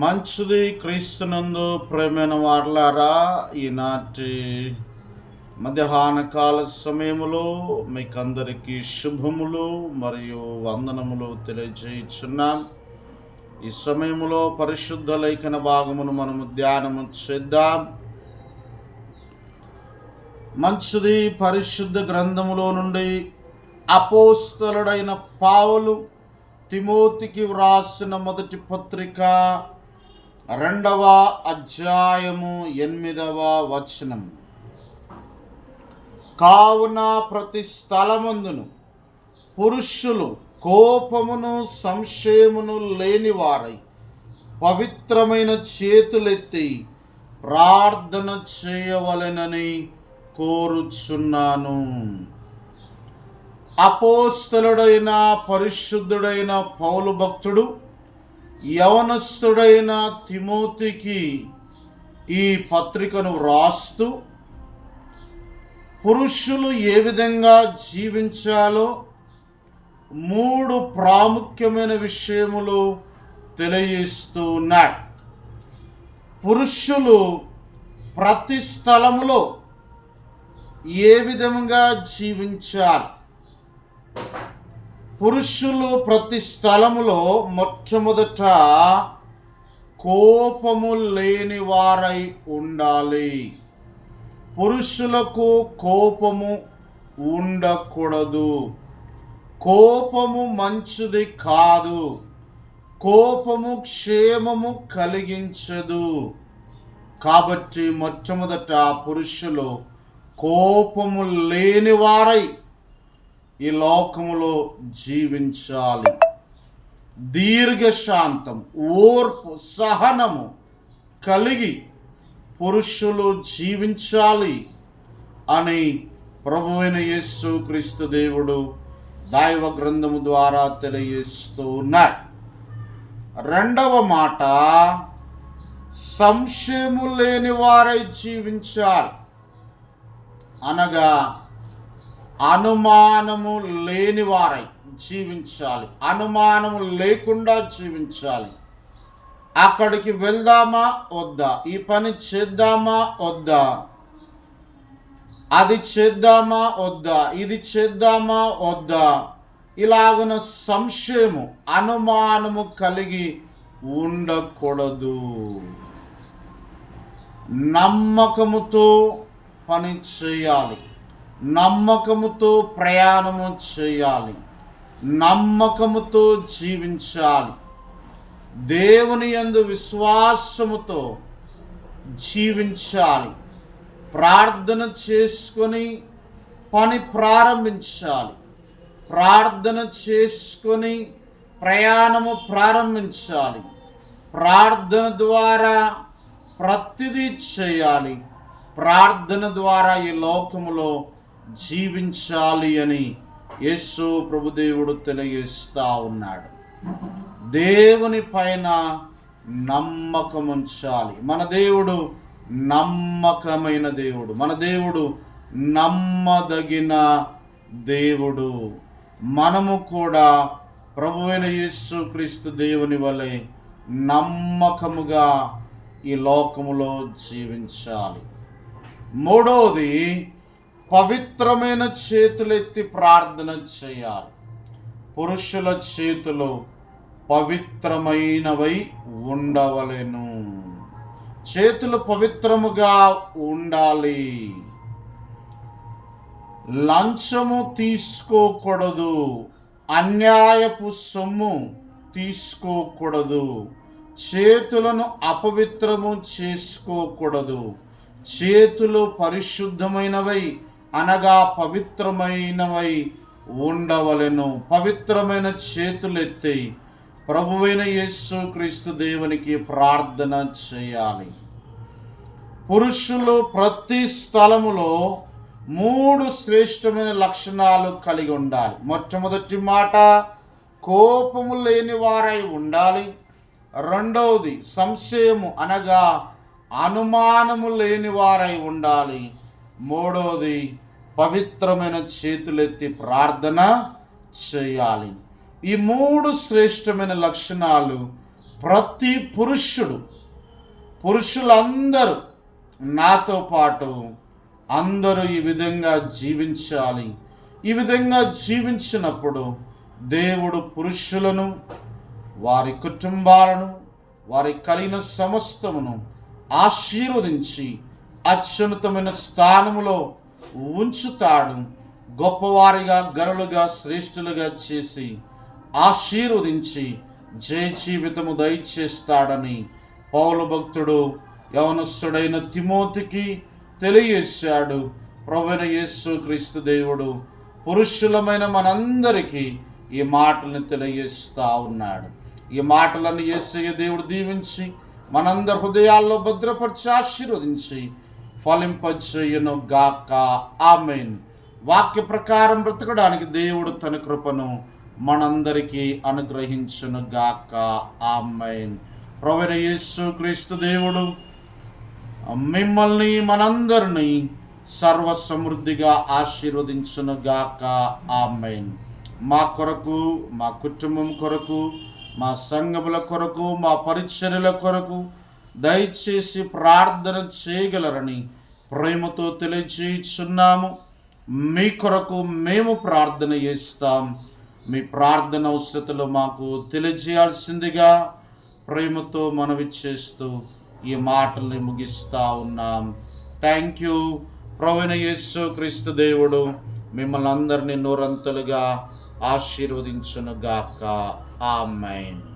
మంచిది క్రీస్తునందు ప్రేమైన వార్లారా ఈనాటి మధ్యాహ్న కాల సమయములో మీకందరికీ శుభములు మరియు వందనములు తెలియజేయుచున్నాం. ఈ సమయంలో పరిశుద్ధ లేఖన భాగమును మనము ధ్యానము చేద్దాం. మంచిది పరిశుద్ధ గ్రంథములో నుండి అపోస్తలుడైన పావులు తిమోతికి వ్రాసిన మొదటి పత్రిక రెండవ అధ్యాయము ఎనిమిదవ వచనం కావున ప్రతి స్థలమందును పురుషులు కోపమును సంశయమును లేనివారై పవిత్రమైన చేతులెత్తి ప్రార్థన చేయవలెనని కోరుచున్నాను. అపోస్తలుడైన పరిశుద్ధుడైన పౌలు భక్తుడు యవనస్తుడైన తిమోతికి ఈ పత్రికను వ్రాస్తూ పురుషులు ఏ విధంగా జీవించాలో మూడు ప్రాముఖ్యమైన విషయములు తెలియజేస్తూ ఉన్నాడు. పురుషులు ప్రతి స్థలములో ఏ విధంగా జీవించాలి? పురుషులు ప్రతి స్థలములో మొట్టమొదట కోపము లేని వారై ఉండాలి. పురుషులకు కోపము ఉండకూడదు. కోపము మంచిది కాదు. కోపము క్షేమము కలిగించదు. కాబట్టి మొట్టమొదట పురుషులు కోపము లేని వారై ఈ లోకములో జీవించాలి. దీర్ఘశాంతం ఓర్పు సహనము కలిగి పురుషులు జీవించాలి అని ప్రభువైన యేసు క్రీస్తు దేవుడు దైవ గ్రంథము ద్వారా తెలియజేస్తూ ఉన్నాడు. రెండవ మాట సంశయము లేని వారై జీవించాలి. అనగా అనుమానము లేని వారై జీవించాలి. అనుమానము లేకుండా జీవించాలి. అక్కడికి వెళ్దామా? వద్దా. ఈ పని చేద్దామా? వద్దా. అది చేద్దామా? వద్దా. ఇది చేద్దామా? వద్దా. ఇలాగున సంశయము అనుమానము కలిగి ఉండకూడదు. నమ్మకముతో పని చేయాలి. నమ్మకముతో ప్రయాణము చేయాలి. నమ్మకముతో జీవించాలి. దేవుని యందు విశ్వాసముతో జీవించాలి. ప్రార్థన చేసుకొని పని ప్రారంభించాలి. ప్రార్థన చేసుకొని ప్రయాణము ప్రారంభించాలి. ప్రార్థన ద్వారా ప్రతిదీ చేయాలి. ప్రార్థన ద్వారా ఈ లోకములో జీవించాలి అని యేసు ప్రభుదేవుడు తెలియజేస్తా ఉన్నాడు. దేవుని పైన నమ్మకం ఉంచాలి. మన దేవుడు నమ్మకమైన దేవుడు. మన దేవుడు నమ్మదగిన దేవుడు. మనము కూడా ప్రభువైన యేసు క్రీస్తు దేవుని వలె నమ్మకముగా ఈ లోకములో జీవించాలి. మూడవది పవిత్రమైన చేతులెత్తి ప్రార్థన చేయాలి. పురుషుల చేతులు పవిత్రమైనవై ఉండవలెను. చేతులు పవిత్రముగా ఉండాలి. లంచము తీసుకోకూడదు. అన్యాయపు సొమ్ము తీసుకోకూడదు. చేతులను అపవిత్రము చేసుకోకూడదు. చేతులు పరిశుద్ధమైనవై అనగా పవిత్రమైనవై ఉండవలెను. పవిత్రమైన చేతులెత్తి ప్రభువైన యేసు క్రీస్తు దేవునికి ప్రార్థన చేయాలి. పురుషులు ప్రతి స్థలములో మూడు శ్రేష్టమైన లక్షణాలు కలిగి ఉండాలి. మొట్టమొదటి మాట కోపము లేని వారై ఉండాలి. రెండవది సంశయము అనగా అనుమానము లేని వారై ఉండాలి. మూడవది పవిత్రమైన చేతులెత్తి ప్రార్థన చేయాలి. ఈ మూడు శ్రేష్టమైన లక్షణాలు ప్రతి పురుషుడు పురుషులందరూ నాతో పాటు అందరూ ఈ విధంగా జీవించాలి. ఈ విధంగా జీవించినప్పుడు దేవుడు పురుషులను వారి కుటుంబాలను వారి కలిగిన సమస్తమును ఆశీర్వదించి అత్యున్నతమైన స్థానములో ఉంచుతాడు గొప్పవారిగా గరులుగా శ్రేష్ఠులుగా చేసి ఆశీర్వదించి జయ జీవితము దయచేస్తాడని పౌలు భక్తుడు యవనస్తుడైన తిమోతికి తెలియజేశాడు. ప్రవీణ యేసు క్రీస్తు దేవుడు పురుషులమైన మనందరికీ ఈ మాటలను తెలియజేస్తా ఉన్నాడు. ఈ మాటలను యేసయ్య దేవుడు దీవించి మనందరి హృదయాల్లో భద్రపరిచి ఆశీర్వదించి ఫలింపచేయును గాక ఆమెన్. వాక్య ప్రకారం బ్రతకడానికి దేవుడు తన కృపను మనందరికీ అనుగ్రహించును గాక ఆమెన్. ప్రవీణ యేసు క్రీస్తు దేవుడు మిమ్మల్ని మనందరినీ సర్వ సమృద్ధిగా ఆశీర్వదించును గాక ఆమెన్. మా కొరకు మా కుటుంబం కొరకు మా సంఘముల కొరకు మా పరిచర్యల కొరకు దయచేసి ప్రార్థన చేయగలరని ప్రేమతో తెలియచేయుచున్నాము. మీ కొరకు మేము ప్రార్థన చేస్తాం. మీ ప్రార్థన అవసరతలు మాకు తెలియజేయాల్సిందిగా ప్రేమతో మనవి చేస్తూ ఈ మాటల్ని ముగిస్తా ఉన్నాం. థ్యాంక్ యూ ప్రవీణ యేసు క్రీస్తు దేవుడు మిమ్మల్ని అందరినీ నూరంతలుగా ఆశీర్వదించునుగాక. ఆమెన్